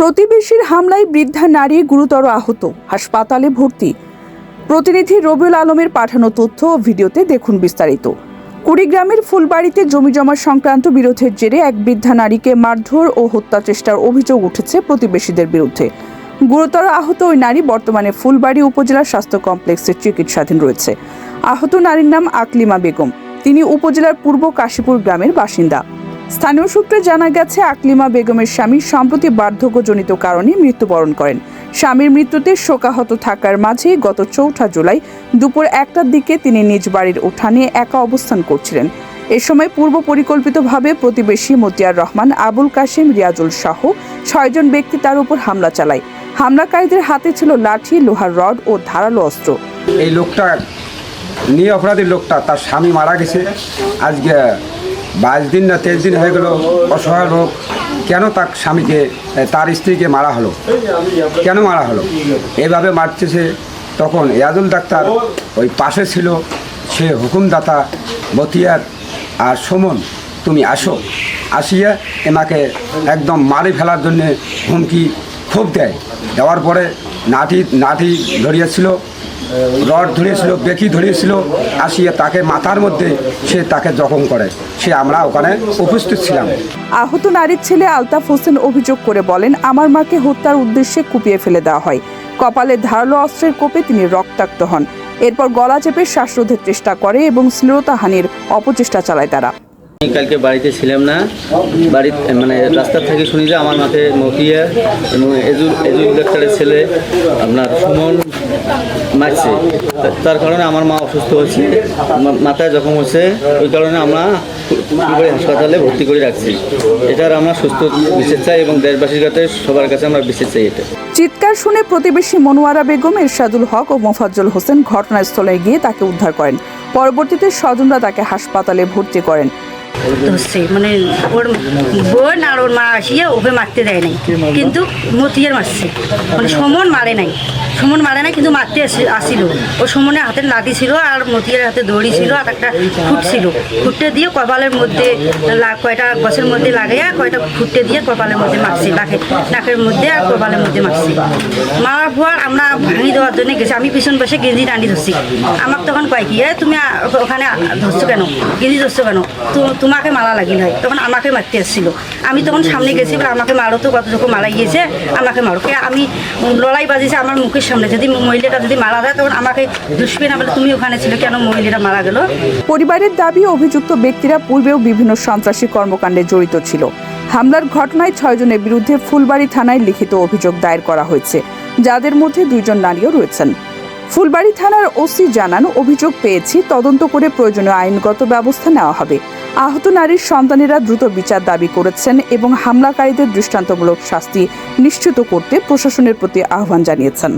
প্রতিবেশীর হামলায় বৃদ্ধা নারী গুরুতর আহত। হাসপাতালে ভর্তি। প্রতিনিধি রবিউল আলমের পাঠানো তথ্য ও ভিডিওতে দেখুন বিস্তারিত। কুড়িগ্রামের ফুলবাড়িতে জমি জমা সংক্রান্ত বিরোধের জেরে এক বৃদ্ধা নারীকে মারধর ও হত্যা চেষ্টার অভিযোগ উঠেছে প্রতিবেশীদের বিরুদ্ধে। গুরুতর আহত ওই নারী বর্তমানে ফুলবাড়ি উপজেলা স্বাস্থ্য কমপ্লেক্সে চিকিৎসাধীন রয়েছে। আহত নারীর নাম আকলিমা বেগম। তিনি উপজেলার পূর্ব কাশীপুর গ্রামের বাসিন্দা। স্থানীয় সূত্রে জানা গেছে, আকলিমা বেগমের স্বামী সম্প্রতি বার্ধক্যজনিত কারণে মৃত্যুবরণ করেন। স্বামীর মৃত্যুতে শোকাহত থাকার মাঝেই গত চৌঠা জুলাই দুপুর একটার দিকে তিনি নিজ বাড়ির উঠানে একা অবস্থান করছিলেন। এ সময় পূর্ব পরিকল্পিতভাবে প্রতিবেশী মতিয়ার রহমান, আবুল কাশিম, রিয়াজুল সহ ছয়জন ব্যক্তি তার উপর হামলা চালায়। হামলাকারীদের হাতে ছিল লাঠি, লোহার রড ও ধারালো অস্ত্র। এই লোকটা নিয়ে অপরাধী লোকটা, তার স্বামী মারা গেছে। আজকে বাইশ দিন না তেইশ দিন হয়ে গেল অসহায় লোক। কেন তার স্বামীকে তার স্ত্রীকে মারা হলো? কেন মারা হলো? এইভাবে মারতেছে তখন ইয়াজুল ডাক্তার ওই পাশে ছিল। সে হুকুমদাতা বতিয়ার আর সুমন, তুমি আসো। আসিয়া এনাকে একদম মারি ফেলার জন্যে হুমকি খুব দেয়। দেওয়ার পরে নাটি নাটি ধরিয়েছিল। রড ধরিয়েছিল বেকি ধরিয়েছিল আসিয়া তাকে মাথার মধ্যে, সে তাকে জখম করে। সে আমরা ওখানে উপস্থিত ছিলাম। আহত নারীর ছেলে আলতাফ হোসেন অভিযোগ করে বলেন, আমার মাকে হত্যার উদ্দেশ্যে কুপিয়ে ফেলে দেওয়া হয়। কপালে ধারালো অস্ত্রের কোপে তিনি রক্তাক্ত হন। এরপর গলা চেপে শ্বাসরোধের চেষ্টা করে এবং শ্লীলতাহানির অপচেষ্টা চালায় তারা। আমি কালকে বাড়িতে ছিলাম না। বাড়ি মানে রাস্তা থেকে শুনি যে আমার মাঠে মতিয়া এবং এজুল এজুল ডাক্তারের ছেলে আপনার সুমন মারছে। তার কারণে আমার মা অসুস্থ হচ্ছে। মাথায় জখম হচ্ছে। ওই কারণে আমরা হাসপাতালে ভর্তি করে রাখছি। এটার আমরা সুস্থ বিশেষ চাই এবং দেশবাসীর কাছে, সবার কাছে আমরা বিশেষ চাই এটা। চিৎকার শুনে প্রতিবেশী মনোয়ারা বেগম, এরশাদুল হক ও মোফাজ্জল হোসেন ঘটনাস্থলে গিয়ে তাকে উদ্ধার করেন। পরবর্তীতে স্বজনরা তাকে হাসপাতালে ভর্তি করেন। ধরছে মানে ওর বোন আর ওর মা আসিয়া ওকে মারতে দেয় নাই। কিন্তু মতিয়ার মারছে। মানে সমন মারে নাই। সমন মারে নাই কিন্তু মারতে আসি- আসিল। ও সমনের হাতে লাঠি ছিল আর মতিয়ার হাতে দড়ি ছিল আর একটা ফুট ছিল। ফুটে দিয়ে কপালের মধ্যে কয়টা গছের মধ্যে লাগাইয়া কয়টা ফুটে দিয়ে কপালের মধ্যে মারছে। নাকে নাকের মধ্যে আর কপালের মধ্যে মারছে। মারার পর আমরা ভাঙি দেওয়ার জন্য গেছি। আমি পিছন বসে গেঞ্জি টানি ধরছি। আমার তখন কয় কি "এ, তুমি ওখানে ধরছো কেন? গেঞ্জি ধরছো কেন? তো- তোমাকে মারা লাগিল হয় তখন আমাকে মারতে আসছিল। আমি তখন সামনে গেছি বলে আমাকে মারো তো, কত যখন মারা গিয়েছে, আমাকে মারো। কে আমি লড়াই বাজিয়েছে আমার মুখের সামনে। যদি মহিলাটা যদি মারা যায়, তখন আমাকে দুষ্পি না বলে তুমি ওখানে ছিল, কেন মহিলাটা মারা গেল? পরিবারের দাবি, অভিযুক্ত ব্যক্তিরা পূর্বেও বিভিন্ন সন্ত্রাসী কর্মকাণ্ডে জড়িত ছিল। হামলার ঘটনায় ছয়জনের বিরুদ্ধে ফুলবাড়ি থানায় লিখিত অভিযোগ দায়ের করা হয়েছে। যাদের মধ্যে দুইজন নারীও রয়েছেন। ফুলবাড়ি থানার ওসি জানান, অভিযোগ পেয়েছি, তদন্ত করে প্রয়োজনীয় আইনগত ব্যবস্থা নেওয়া হবে। আহত নারীর সন্তানেরা দ্রুত বিচার দাবি করেছেন এবং হামলাকারীদের দৃষ্টান্তমূলক শাস্তি নিশ্চিত করতে প্রশাসনের প্রতি আহ্বান জানিয়েছেন।